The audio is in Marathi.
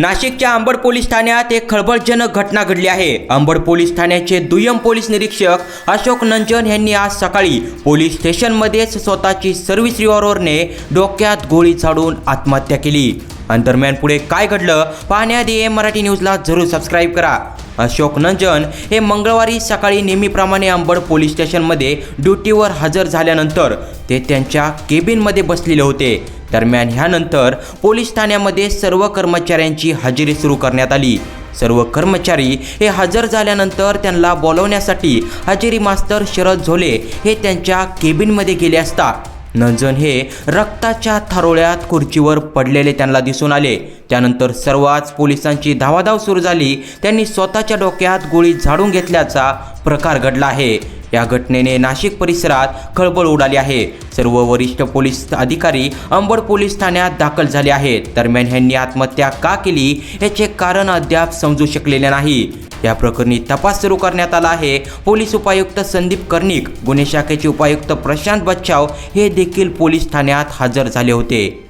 नाशिकच्या अंबड पोलीस ठाण्यात एक खळबळजनक घटना घडली आहे. अंबड पोलीस ठाण्याचे दुय्यम पोलीस निरीक्षक अशोक नंजन यांनी आज सकाळी पोलीस स्टेशनमध्येच स्वतःची सर्व्हिस रिव्हॉल्वरने डोक्यात गोळी झाडून आत्महत्या केली. आणि दरम्यान पुढे काय घडलं पाहण्याआधी एम मराठी न्यूजला जरूर सबस्क्राईब करा. अशोक नंजन हे मंगळवारी सकाळी नेहमीप्रमाणे अंबड पोलीस स्टेशनमध्ये ड्युटीवर हजर झाल्यानंतर ते त्यांच्या केबिनमध्ये बसलेले होते. दरम्यान ह्यानंतर पोलीस ठाण्यामध्ये सर्व कर्मचाऱ्यांची हजेरी सुरू करण्यात आली. सर्व कर्मचारी हे हजर झाल्यानंतर त्यांना बोलवण्यासाठी हजेरी मास्तर शरद झोले हे त्यांच्या केबिनमध्ये गेले असता. नंजन हे रक्ताच्या थारोळ्यात खुर्चीवर पडलेले त्यांना दिसून आले. त्यानंतर सर्वच पोलिसांची धावाधाव सुरू झाली. त्यांनी स्वतःच्या डोक्यात गोळी झाडून घेतल्याचा प्रकार घडला आहे. या घटनेने नाशिक परिसरात खळबळ उडाली आहे. सर्व वरिष्ठ पोलीस अधिकारी अंबड पोलीस ठाण्यात दाखल झाले आहेत. दरम्यान ह्यांनी आत्महत्या का केली याचे कारण अद्याप समजू शकलेले नाही. या प्रकरणी तपास सुरू करण्यात आला आहे. पोलीस उपायुक्त संदीप कर्णिक गुन्हे शाखेचे उपायुक्त प्रशांत बच्चाव हे देखील पोलीस ठाण्यात हजर झाले होते.